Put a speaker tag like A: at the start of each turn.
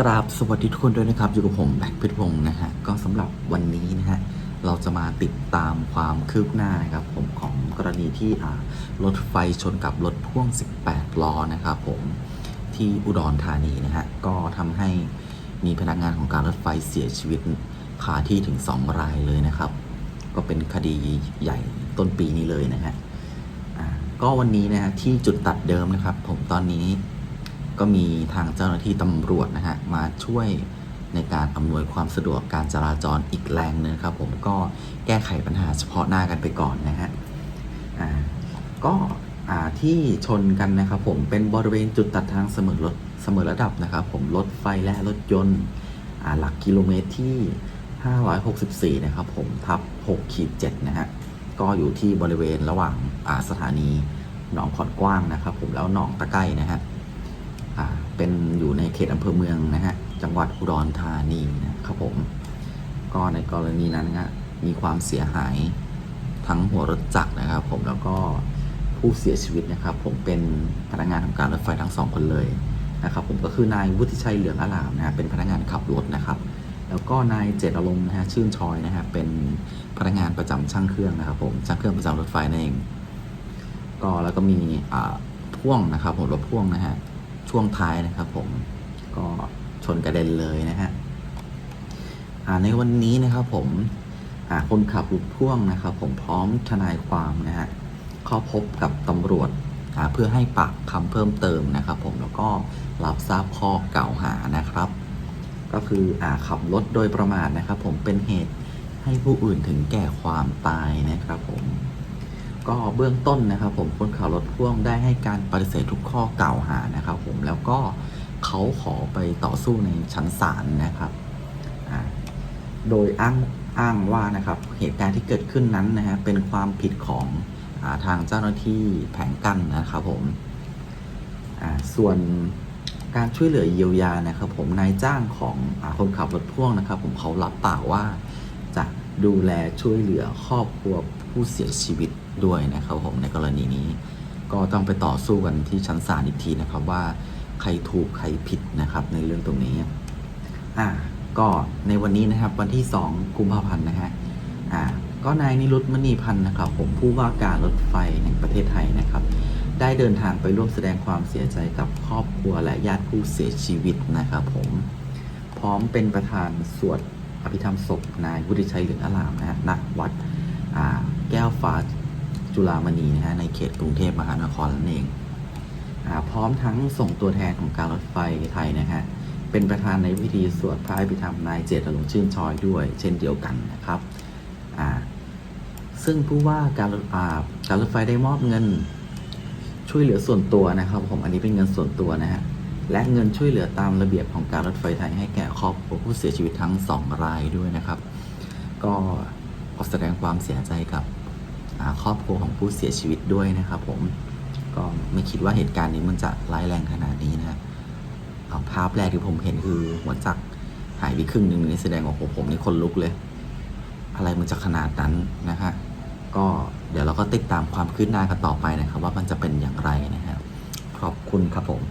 A: กราบสวัสดีทุกคนด้วยนะครับ อยู่กับผมแบ็คพิทพงศ์นะฮะ ก็สำหรับวันนี้นะฮะ เราจะมาติดตามความคืบหน้านะครับผมของกรณีที่รถไฟชนกับรถพ่วง 18 ล้อนะครับผมที่อุดรธานีนะฮะ ก็ทำให้มีพนักงานของการรถไฟเสียชีวิตคาที่ถึง 2 รายเลยนะครับ ก็เป็นคดีใหญ่ต้นปีนี้เลยนะฮะก็วันนี้นะฮะที่จุดตัดเดิมนะครับ ผมตอนนี้ ก็มีทางเจ้าหน้าที่ตำรวจนะฮะมาช่วยในการอำนวยความสะดวกการจราจรอีกแรงหนึงครับผมก็แก้ไขปัญหาเฉพาะหน้ากันไปก่อนนะฮะอ่าก็อ่าที่ชนกันนะครับผมเป็นบริเวณจุดตัดทางเสมอรถเสมอระดับนะครับผมรถไฟและรถยนต์อ่าหลักกิโลเมตรที่ 564 นะครับผมทับ6ขีด7นะฮะก็อยู่ที่บริเวณระหว่างสถานีหนองขอนกว้างนะครับผมแล้วหนองตะไก้นะฮะ เป็นอยู่ในเขตอำเภอเมืองนะฮะจังหวัดอุดรธานีนะครับผมก็ในกรณีนั้นนะมีความเสียหายทั้งหัวรถจักรนะครับ ผมแล้วก็ผู้เสียชีวิตนะครับ ผมเป็นพนักงานของการรถไฟทั้งสองคนเลยนะครับ ผมก็คือนายวุฒิชัยเหลืองอลามนะฮะเป็นพนักงานขับรถนะครับแล้วก็นายเจตอารมณ์นะฮะชื่นชอยนะฮะเป็นพนักงานประจำช่างเครื่องนะครับ ผมช่างเครื่องประจำรถไฟนั่นเอง ก็แล้วก็มีอ่าพ่วงนะครับ ผมรถพ่วงนะฮะ ช่วงท้ายนะครับ ผมก็ชนกระเด็นเลยนะฮะในวันนี้นะครับผมคนขับรถพ่วงนะครับ ผมพร้อมทนายความนะฮะเข้าพบกับตำรวจเพื่อให้ปากคำเพิ่มเติมนะครับ ผมแล้วก็รับทราบข้อกล่าวหานะครับ ก็คืออขับรถโดยประมาทนะครับ ผมเป็นเหตุให้ผู้อื่นถึงแก่ความตายนะครับ ก็เบื้องต้นนะครับ ผมคนขับรถพ่วงได้ให้การปฏิเสธทุกข้อกล่าวหานะครับ ผมแล้วก็เขาขอไปต่อสู้ในชั้นศาลนะครับโดยอ้างอ้างว่านะครับเหตุการณ์ที่เกิดขึ้นนั้นนะฮะเป็นความผิดของอาทางเจ้าหน้าที่แผงกั้นนะครับผมส่วนการช่วยเหลือเยียวยานะครับ ผมนายจ้างของอคนขับรถพ่วงนะครับ ผมเขารับปากว่า ดูแลช่วยเหลือครอบครัวผู้เสียชีวิตด้วยนะครับผมในกรณีนี้ ก็ต้องไปต่อสู้กันที่ชั้นศาลอีกทีนะครับว่าใครถูกใครผิดนะครับในเรื่องตรงนี้อ่าก็ในวันนี้นะครับวันที่ 2 กุมภาพันธ์นะฮะอ่าก็นายนิรุตมณีพันธ์นะครับผมผู้ว่าการรถไฟแห่งประเทศไทยนะครับ ได้เดินทางไปร่วมแสดงความเสียใจกับครอบครัวและญาติผู้เสียชีวิตนะครับผมพร้อมเป็นประธานสวด อภิธรรมศพนายวุฒิชัยเหลืองอลามนะฮะณวัดแก้วฟ้าจุฬามณีนะฮะในเขตกรุงเทพมหานครนั่นเองอพร้อมทั้งส่งตัวแทนของการรถไฟไทยนะฮะเป็นประธานในพิธีสวดพระอภิธรรมนายเจตอารมณ์ชื่นชอยด้วย เช่นเดียวกันนะครับซึ่งผู้ว่าการรถอ่าการรถไฟได้มอบเงินช่วยเหลือส่วนตัวนะครับผมอันนี้เป็นเงินส่วนตัวนะฮะ และเงินช่วยเหลือตามระเบียบของการรถไฟไทยให้แก่ครอบครัวผู้เสียชีวิตทั้งสองรายด้วยนะครับ ก็ขอแสดงความเสียใจกับครอบครัวของผู้เสียชีวิตด้วยนะครับ ผมก็ไม่คิดว่าเหตุการณ์นี้มันจะร้ายแรงขนาดนี้นะเอาภาพแรกที่ผมเห็นคือหัวจักหายไปครึ่งหนึ่งนี่แสดงว่าผมนี่คนลุกเลย อะไรมันจะขนาดนั้นนะฮะก็เดี๋ยวเราก็ติดตามความคืบหน้ากันต่อไปนะครับ ว่ามันจะเป็นอย่างไรนะครับขอบคุณครับผม